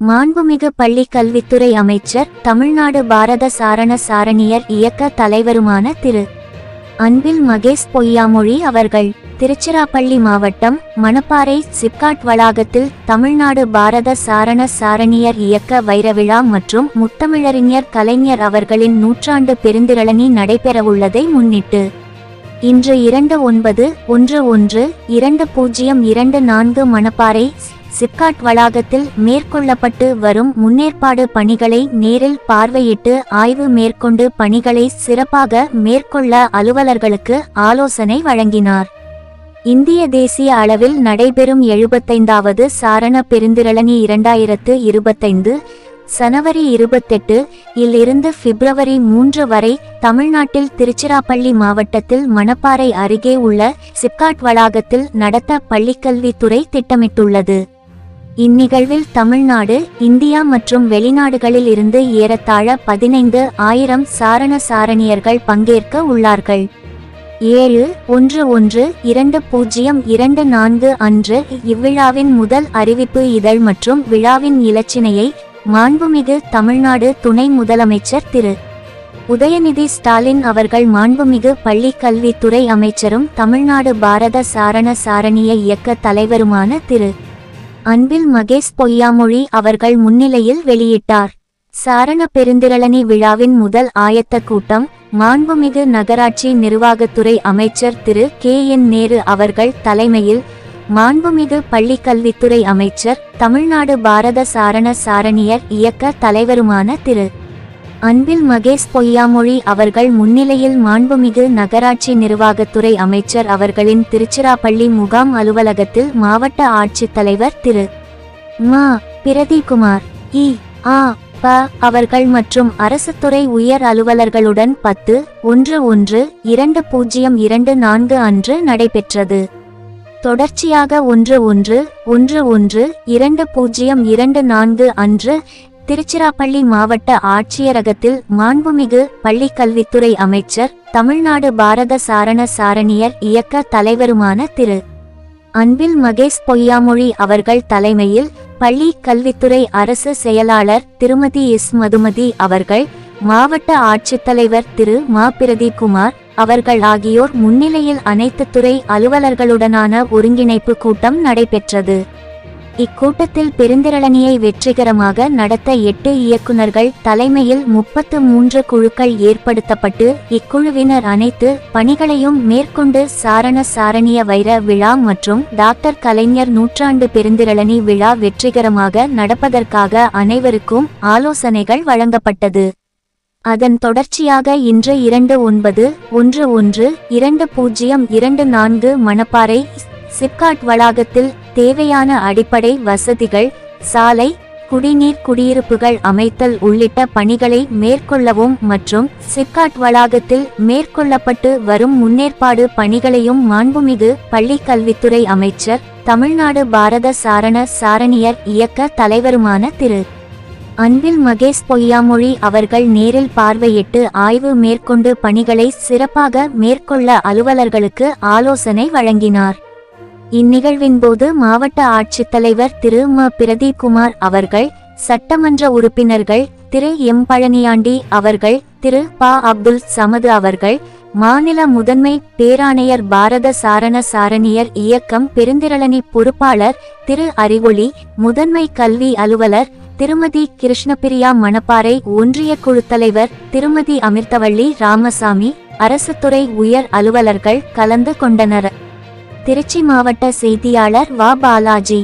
மாண்புமிகு பள்ளி கல்வித்துறை அமைச்சர் தமிழ்நாடு பாரத சாரண சாரணியர் இயக்க தலைவருமான திரு. அன்பில் மகேஷ் பொய்யாமொழி அவர்கள் திருச்சிராப்பள்ளி மாவட்டம் மணப்பாறை சிப்காட் வளாகத்தில் தமிழ்நாடு பாரத சாரண சாரணியர் இயக்க வைரவிழா மற்றும் முத்தமிழறிஞர் கலைஞர் அவர்களின் நூற்றாண்டு பெருந்திரளனி நடைபெறவுள்ளதை முன்னிட்டு இன்று இரண்டு ஒன்பது ஒன்று ஒன்று இரண்டு பூஜ்ஜியம் இரண்டு நான்கு மணப்பாறை சிப்காட் வளாகத்தில் மேற்கொள்ளப்பட்டு வரும் முன்னேற்பாடு பணிகளை நேரில் பார்வையிட்டு ஆய்வு மேற்கொண்டு பணிகளை சிறப்பாக மேற்கொள்ள அலுவலர்களுக்கு ஆலோசனை வழங்கினார். இந்திய தேசிய அளவில் நடைபெறும் எழுபத்தைந்தாவது சாரண பெருந்திரளனி இரண்டாயிரத்து இருபத்தைந்து சனவரி இருபத்தெட்டு இல் இருந்து பிப்ரவரி மூன்று வரை தமிழ்நாட்டில் திருச்சிராப்பள்ளி மாவட்டத்தில் மணப்பாறை அருகே உள்ள சிப்காட் வளாகத்தில் நடத்த பள்ளிக்கல்வித்துறை திட்டமிட்டுள்ளது. இந்நிகழ்வில் தமிழ்நாடு இந்தியா மற்றும் வெளிநாடுகளில் இருந்து ஏறத்தாழ பதினைந்து ஆயிரம் சாரண சாரணியர்கள் பங்கேற்க உள்ளார்கள். ஏழு ஒன்று ஒன்று இரண்டு பூஜ்ஜியம் இரண்டு நான்கு அன்று இவ்விழாவின் முதல் அறிவிப்பு இதழ் மற்றும் விழாவின் இலச்சினையை மாண்புமிகு தமிழ்நாடு துணை முதலமைச்சர் திரு. உதயநிதி ஸ்டாலின் அவர்கள் மாண்புமிகு பள்ளிக்கல்வித்துறை அமைச்சரும் தமிழ்நாடு பாரத சாரண சாரணிய இயக்க தலைவருமான திரு. அன்பில் மகேஷ் பொய்யாமொழி அவர்கள் முன்னிலையில் வெளியிட்டார். சாரண பெருந்திரளனி விழாவின் முதல் ஆயத்த கூட்டம் மாண்புமிகு நகராட்சி நிர்வாகத்துறை அமைச்சர் திரு. கே. என். நேரு அவர்கள் தலைமையில் மாண்புமிகு பள்ளி கல்வித்துறை அமைச்சர் தமிழ்நாடு பாரத சாரண சாரணியர் இயக்க தலைவருமான திரு. அன்பில் மகேஷ் பொய்யாமொழி அவர்கள் முன்னிலையில் மாண்புமிகு நகராட்சி நிர்வாகத்துறை அமைச்சர் அவர்களின் திருச்சிராப்பள்ளி முகாம் அலுவலகத்தில் மாவட்ட ஆட்சித்தலைவர் திரு. மா. பிரதிகுமார் இ. ஆ. ப. அவர்கள் மற்றும் அரசு துறை உயர் அலுவலர்களுடன் பத்து ஒன்று ஒன்று இரண்டு பூஜ்ஜியம் இரண்டு நான்கு அன்று நடைபெற்றது. தொடர்ச்சியாக ஒன்று ஒன்று ஒன்று ஒன்று இரண்டு பூஜ்ஜியம் இரண்டு நான்கு அன்று திருச்சிராப்பள்ளி மாவட்ட ஆட்சியரகத்தில் மாண்புமிகு பள்ளி கல்வித்துறை அமைச்சர் தமிழ்நாடு பாரத சாரண சாரணியர் இயக்க தலைவருமான திரு. அன்பில் மகேஷ் பொய்யாமொழி அவர்கள் தலைமையில் பள்ளி கல்வித்துறை அரசு செயலாளர் திருமதி எஸ். மதுமதி அவர்கள் மாவட்ட ஆட்சித்தலைவர் திரு. மா. பிரதீப்குமார் அவர்கள் ஆகியோர் முன்னிலையில் அனைத்து துறை அலுவலர்களுடனான ஒருங்கிணைப்பு கூட்டம் நடைபெற்றது. இக்கூட்டத்தில் பெருந்திரளனியை வெற்றிகரமாக நடத்த எட்டு இயக்குநர்கள் தலைமையில் முப்பத்து மூன்று குழுக்கள் ஏற்படுத்தப்பட்டு இக்குழுவினர் அனைத்து பணிகளையும் மேற்கொண்டு சாரண சாரணிய வைர விழா மற்றும் டாக்டர் கலைஞர் நூற்றாண்டு பெருந்திரளனி விழா வெற்றிகரமாக நடப்பதற்காக அனைவருக்கும் ஆலோசனைகள் வழங்கப்பட்டது. அதன் தொடர்ச்சியாக இன்று இரண்டு ஒன்பது ஒன்று ஒன்று இரண்டு பூஜ்ஜியம் இரண்டு நான்கு மணப்பாறை சிப்காட் வளாகத்தில் தேவையான அடிப்படை வசதிகள் சாலை குடிநீர் குடியிருப்புகள் அமைத்தல் உள்ளிட்ட பணிகளை மேற்கொள்ளவும் மற்றும் சிப்காட் வளாகத்தில் மேற்கொள்ளப்பட்டு வரும் முன்னேற்பாடு பணிகளையும் மாண்புமிகு பள்ளி கல்வித்துறை அமைச்சர் தமிழ்நாடு பாரத சாரண சாரணியர் இயக்க தலைவருமான திரு. அன்பில் மகேஷ் பொய்யாமொழி அவர்கள் நேரில் பார்வையிட்டு ஆய்வு மேற்கொண்டு பணிகளை சிறப்பாக மேற்கொள்ள அலுவலர்களுக்கு ஆலோசனை வழங்கினார். இந்நிகழ்வின் போது மாவட்ட ஆட்சித்தலைவர் திரு. ம. பிரதீப்குமார் அவர்கள் சட்டமன்ற உறுப்பினர்கள் திரு. எம். பழனியாண்டி அவர்கள் திரு. ப. அப்துல் சமது அவர்கள் மாநில முதன்மை பேராணையர் பாரத சாரண சாரணியர் இயக்கம் பெருந்திரளனி பொறுப்பாளர் திரு. அறிவொளி முதன்மை கல்வி அலுவலர் திருமதி. கிருஷ்ணபிரியா மணப்பாறை ஒன்றிய குழு தலைவர் திருமதி. அமிர்தவள்ளி ராமசாமி அரசு துறை உயர் அலுவலர்கள் கலந்து கொண்டனர். திருச்சி மாவட்ட செய்தியாளர் வா பாலாஜி.